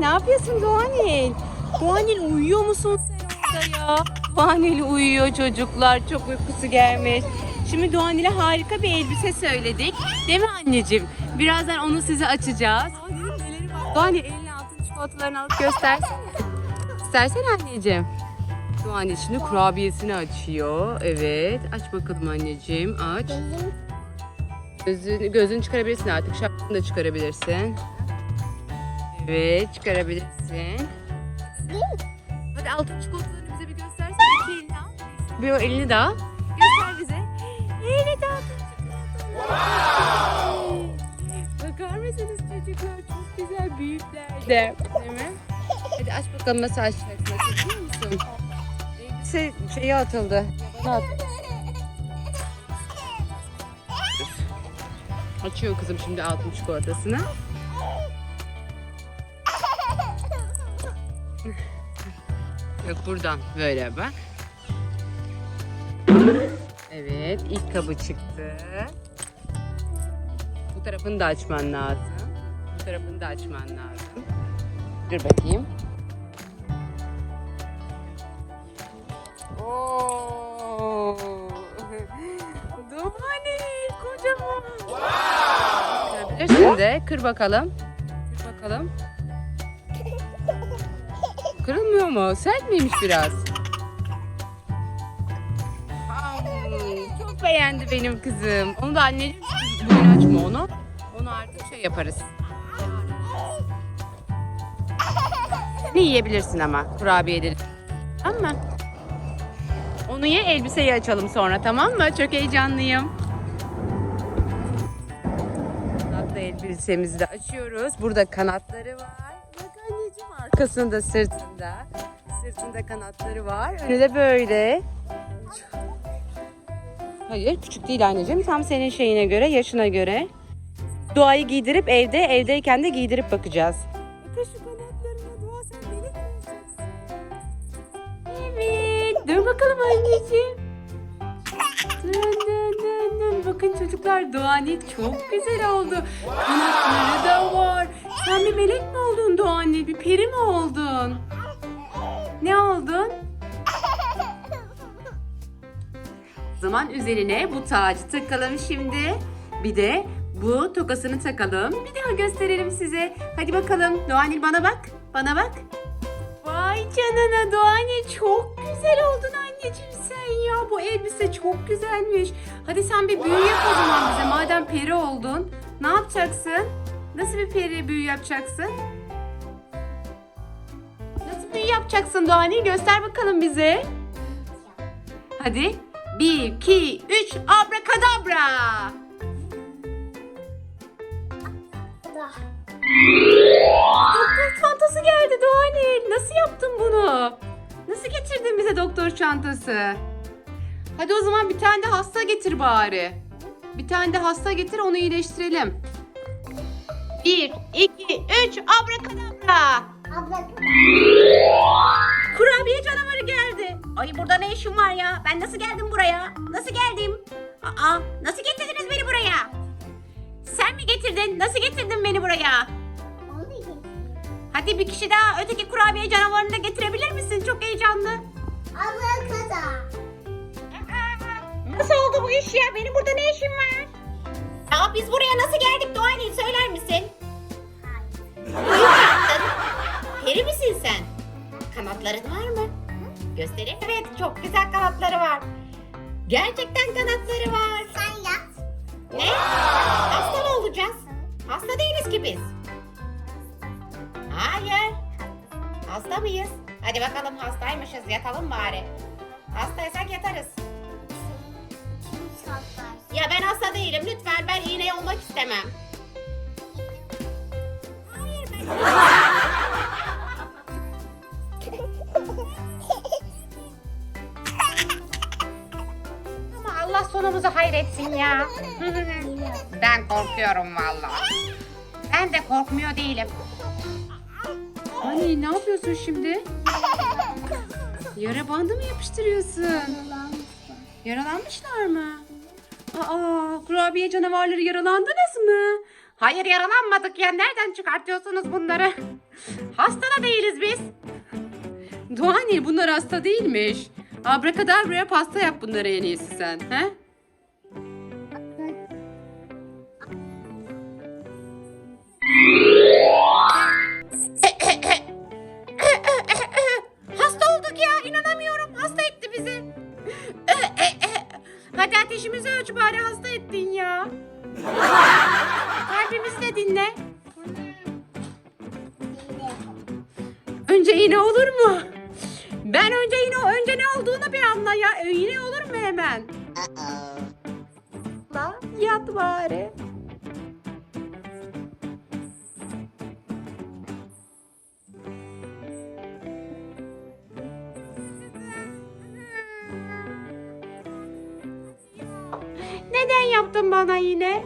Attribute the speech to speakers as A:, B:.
A: ne yapıyorsun Doğanil? Doğanil uyuyor musun sen orada ya? Doğanil uyuyor çocuklar. Çok uykusu gelmiş. Şimdi Doğanil'e harika bir elbise söyledik. Değil mi anneciğim? Birazdan onu size açacağız. Doğanil eline altın çikolatalarını alıp göstersene. İstersen anneciğim. Doğanil şimdi kurabiyesini açıyor. Evet. Aç bakalım anneciğim. Aç. Gözünü, gözünü çıkarabilirsin artık. Şapkını da çıkarabilirsin. Evet çıkarabilirsin. Hadi altın çikolatalarını bize bir göstersene. İki elini al. Bir o elini de al. Göster bize. Evet altın çikolatalar. Bakar mısınız çocuklar? Çok güzel büyükler de. Değil mi? Hadi aç bakalım nasıl açacaksın. Açabiliyor musun? Elbise şeyi atıldı. Yabana atıldı. Açıyor kızım şimdi altın çikolatasını. Yok buradan böyle bak. Evet ilk kabı çıktı. Bu tarafını da açman lazım. Bu tarafını da açman lazım. Dur bakayım. Oo. Dumani kocaman. Kırabilirsin de. Kır bakalım. Kır bakalım. Kırılmıyor mu? Sert miymiş biraz? Çok beğendi benim kızım. Onu da anneciğim bugün açma onu. Onu artık şey yaparız. Ne yiyebilirsin ama kurabiyeleri. Tamam? Onu ye elbiseyi açalım sonra tamam mı? Çok heyecanlıyım. Kanatlı elbisemizi de açıyoruz. Burada kanatları var. Arkasında sırtında. Sırtında kanatları var. Önü de böyle. Hayır küçük değil anneciğim. Tam senin şeyine göre, yaşına göre. Doğayı giydirip evde, evdeyken de giydirip bakacağız. Bakın şu kanatlarına Doğa sen olacaksın? Evet. Dur bakalım anneciğim. Dön dön dön dön. Bakın çocuklar Doğani çok güzel oldu. Kanatları da var. Sen bir melek mi Doğani? Bir peri mi oldun? Ne oldun? Zaman üzerine bu tacı takalım şimdi. Bir de bu tokasını takalım. Bir daha gösterelim size. Hadi bakalım. Doğanil bana bak. Bana bak. Vay canına Doğanil çok güzel oldun anneciğim sen ya. Bu elbise çok güzelmiş. Hadi sen bir büyü yap o zaman bize. Madem peri oldun. Ne yapacaksın? Nasıl bir peri büyü yapacaksın? Yapacaksın Doğanil? Göster bakalım bize. Hadi. Bir, iki, üç, abrakadabra. Doktor çantası geldi Doğanil. Nasıl yaptın bunu? Nasıl getirdin bize doktor çantası? Hadi o zaman bir tane de hasta getir bari. Bir tane de hasta getir onu iyileştirelim. Bir, iki, üç, abrakadabra. Kurabiye canavarı geldi. Ay burada ne işin var ya? Ben nasıl geldim buraya? Nasıl geldim? Aa, nasıl getirdiniz beni buraya? Sen mi getirdin? Nasıl getirdin beni buraya? Hadi bir kişi daha öteki kurabiye canavarını da getirebilir misin? Çok heyecanlı. Nasıl oldu bu iş ya? Benim burada ne işim var? Ya biz buraya nasıl geldik Doğanil söyler misin? Büyü Kanatların var mı? Göstereyim. Evet çok güzel kanatları var. Gerçekten kanatları var. Ne? Hasta mı olacağız? Hasta değiliz ki biz. Hayır. Hasta mıyız? Hadi bakalım hastaymışız. Yatalım bari. Hastaysak yatarız. Ya ben hasta değilim. Lütfen ben iğne olmak istemem. Hayır ben... Allah sonumuzu hayretsin ya. ben korkuyorum vallahi. Ben de korkmuyor değilim. Anne ne yapıyorsun şimdi? Yara bandı mı yapıştırıyorsun? Yaralanmışlar mı? Aa, kurabiye canavarları yaralandınız mı? Hayır yaralanmadık ya. Nereden çıkartıyorsunuz bunları? Hasta da değiliz biz. Doğanil bunlar hasta değilmiş. Abrakadabra'ya pasta yap bunları en iyisi sen. He? Hasta olduk ya inanamıyorum. Hasta etti bizi. Hadi ateşimizi ölç bari hasta ettin ya. Kalbimizi de dinle. Önce iğne olur mu? Ben önce iğne önce ne olduğunu bir anla ya. E, İğne olur mu hemen? La yat bari. Neden yaptın bana yine?